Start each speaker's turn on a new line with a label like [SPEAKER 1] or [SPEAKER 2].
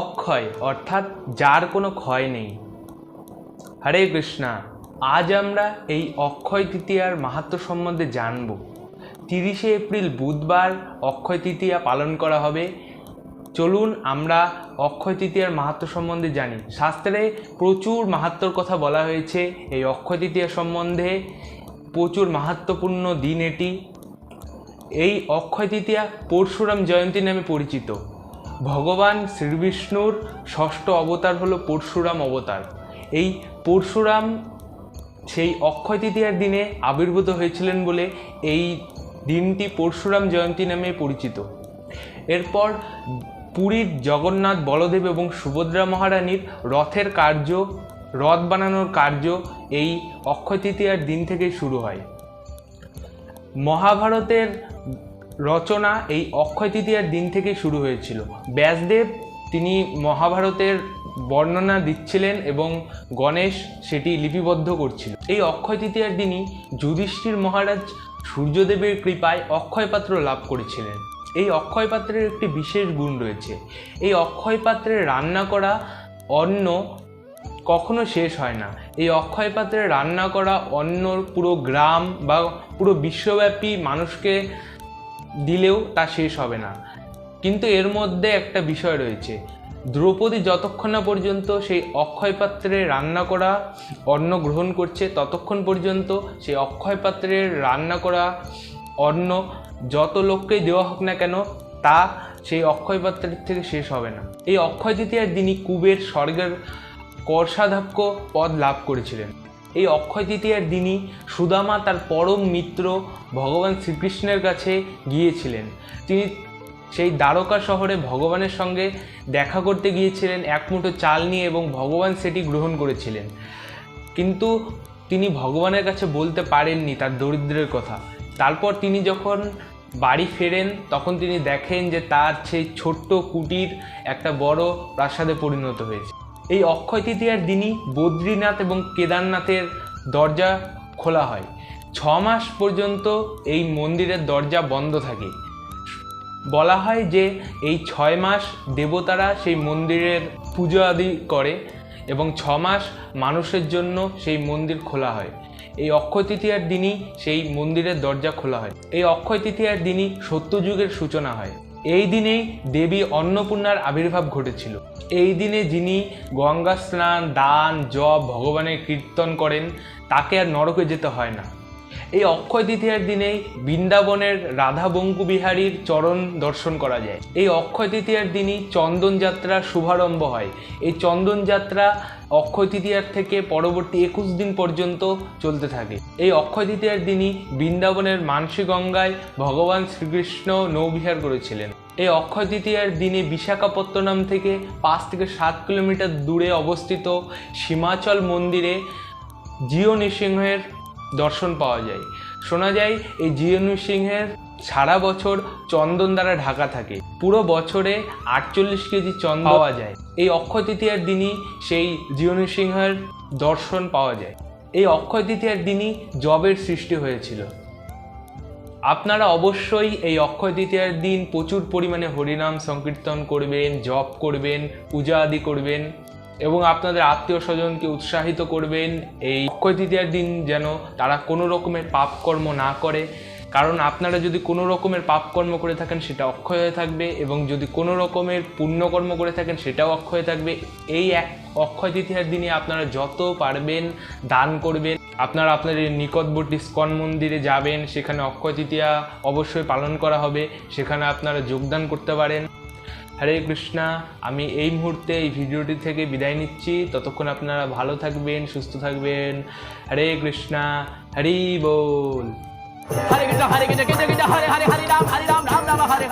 [SPEAKER 1] অক্ষয় অর্থাৎ যার কোনো ক্ষয় নেই হরে কৃষ্ণা আজ আমরা এই অক্ষয় তৃতীয়ার মাহাত্ম সম্বন্ধে জানব তিরিশে এপ্রিল বুধবার অক্ষয় তৃতীয়া পালন করা হবে চলুন আমরা অক্ষয় তৃতীয়ার মাহাত্ম সম্বন্ধে জানি শাস্ত্রে প্রচুর মাহাত্মর কথা বলা হয়েছে এই অক্ষয় তৃতীয়া সম্বন্ধে প্রচুর মাহাত্মপূর্ণ দিন এটি এই অক্ষয় তৃতীয়া পরশুরাম জয়ন্তী নামে পরিচিত ভগবান শ্রীবিষ্ণুর ষষ্ঠ অবতার হল পরশুরাম অবতার এই পরশুরাম সেই অক্ষয় তৃতীয়ার দিনে আবির্ভূত হয়েছিলেন বলে এই দিনটি পরশুরাম জয়ন্তী নামে পরিচিত এরপর পুরীর জগন্নাথ বলদেব এবং সুভদ্রা মহারানীর রথের কার্য রথ বানানোর কার্য এই অক্ষয় তৃতীয়ার দিন থেকে শুরু হয় মহাভারতের রচনা এই অক্ষয় তৃতীয়ার দিন থেকে শুরু হয়েছিল ব্যাসদেব তিনি মহাভারতের বর্ণনা দিচ্ছিলেন এবং গণেশ সেটি লিপিবদ্ধ করছিল এই অক্ষয় তৃতীয়ার দিনই যুধিষ্ঠির মহারাজ সূর্যদেবের কৃপায় অক্ষয় পাত্র লাভ করেছিলেন এই অক্ষয় পাত্রের একটি বিশেষ গুণ রয়েছে এই অক্ষয় পাত্রে রান্না করা অন্ন কখনো শেষ হয় না এই অক্ষয় পাত্রে রান্না করা অন্ন পুরো গ্রাম বা পুরো বিশ্বব্যাপী মানুষকে দিলেও তা শেষ হবে না কিন্তু এর মধ্যে একটা বিষয় রয়েছে দ্রৌপদী যতক্ষণ না পর্যন্ত সেই অক্ষয় পাত্রে রান্না করা অন্ন গ্রহণ করছে ততক্ষণ পর্যন্ত সেই অক্ষয় পাত্রের রান্না করা অন্ন যত লোককেই দেওয়া হোক না কেন তা সেই অক্ষয় পাত্রের থেকে শেষ হবে না এই অক্ষয় তৃতীয়ার দিনই কুবের স্বর্গের কর্ষাধাক্য পদ লাভ করেছিলেন এই অক্ষয় তৃতীয়ার দিনই সুদামা তার পরম মিত্র ভগবান শ্রীকৃষ্ণের কাছে গিয়েছিলেন তিনি সেই দ্বারকা শহরে ভগবানের সঙ্গে দেখা করতে গিয়েছিলেন এক মুঠো চাল নিয়ে এবং ভগবান সেটি গ্রহণ করেছিলেন কিন্তু তিনি ভগবানের কাছে বলতে পারেননি তার দরিদ্রের কথা তারপর তিনি যখন বাড়ি ফেরেন তখন তিনি দেখেন যে তার সেই ছোট্ট কুটির একটা বড় প্রাসাদে পরিণত হয়েছে এই অক্ষয় তৃতীয়ার দিনই বদ্রীনাথ এবং কেদারনাথের দরজা খোলা হয় ছ মাস পর্যন্ত এই মন্দিরের দরজা বন্ধ থাকে বলা হয় যে এই ছয় মাস দেবতারা সেই মন্দিরের পুজো আদি করে এবং ছ মাস মানুষের জন্য সেই মন্দির খোলা হয় এই অক্ষয় তৃতীয়ার দিনই সেই মন্দিরের দরজা খোলা হয় এই অক্ষয় তৃতীয়ার দিনই সত্যযুগের সূচনা হয় এই দিনেই দেবী অন্নপূর্ণার আবির্ভাব ঘটেছিল এই দিনে যিনি গঙ্গা স্নান দান জপ ভগবানের কীর্তন করেন তাকে আর নরকে যেতে হয় না এই অক্ষয় তৃতীয়ার দিনেই বৃন্দাবনের রাধা বঙ্কু বিহারীর চরণ দর্শন করা যায় এই অক্ষয় তৃতীয়ার দিনই চন্দনযাত্রা শুভারম্ভ হয় এই চন্দনযাত্রা অক্ষয় তৃতীয়ার থেকে পরবর্তী একুশ দিন পর্যন্ত চলতে থাকে এই অক্ষয় তৃতীয়ার দিনই বৃন্দাবনের মানসী গঙ্গায় ভগবান শ্রীকৃষ্ণ নৌবিহার করেছিলেন এই অক্ষয় তৃতীয়ার দিনে বিশাখাপত্তনম থেকে পাঁচ থেকে সাত কিলোমিটার দূরে অবস্থিত সীমাচল মন্দিরে জিও নৃসিংহের দর্শন পাওয়া যায় শোনা যায় এই জিয়নু সিংহের সারা বছর চন্দন দ্বারা ঢাকা থাকে পুরো বছরে আটচল্লিশ কেজি চন্দন পাওয়া যায় এই অক্ষয় তৃতীয়ার দিনই সেই জিয়নু সিংহের দর্শন পাওয়া যায় এই অক্ষয় তৃতীয়ার দিনই জবের সৃষ্টি হয়েছিল আপনারা অবশ্যই এই অক্ষয় তৃতীয়ার দিন প্রচুর পরিমাণে হরিনাম সংকীর্তন করবেন জপ করবেন পূজা আদি করবেন এবং আপনাদের আত্মীয় স্বজনকে উৎসাহিত করবেন এই অক্ষয় তৃতীয়ার দিন যেন তারা কোনো রকমের পাপকর্ম না করে কারণ আপনারা যদি কোনো রকমের পাপকর্ম করে থাকেন সেটা অক্ষয় হয়ে থাকবে এবং যদি কোনো রকমের পুণ্যকর্ম করে থাকেন সেটাও অক্ষয় থাকবে এই এক অক্ষয় তৃতীয়ার দিনে আপনারা যত পারবেন দান করবেন আপনারা আপনাদের নিকটবর্তী স্কন মন্দিরে যাবেন সেখানে অক্ষয় তৃতীয়া অবশ্যই পালন করা হবে সেখানে আপনারা যোগদান করতে পারেন হরে কৃষ্ণা আমি এই মুহূর্তে এই ভিডিওটি থেকে বিদায় নিচ্ছি ততক্ষণ আপনারা ভালো থাকবেন সুস্থ থাকবেন হরে কৃষ্ণা হরি বল হরে কৃষ্ণ হরে কৃষ্ণ কৃষ্ণ কৃষ্ণ হরে হরে হরে রাম হরে রাম রাম রাম হরে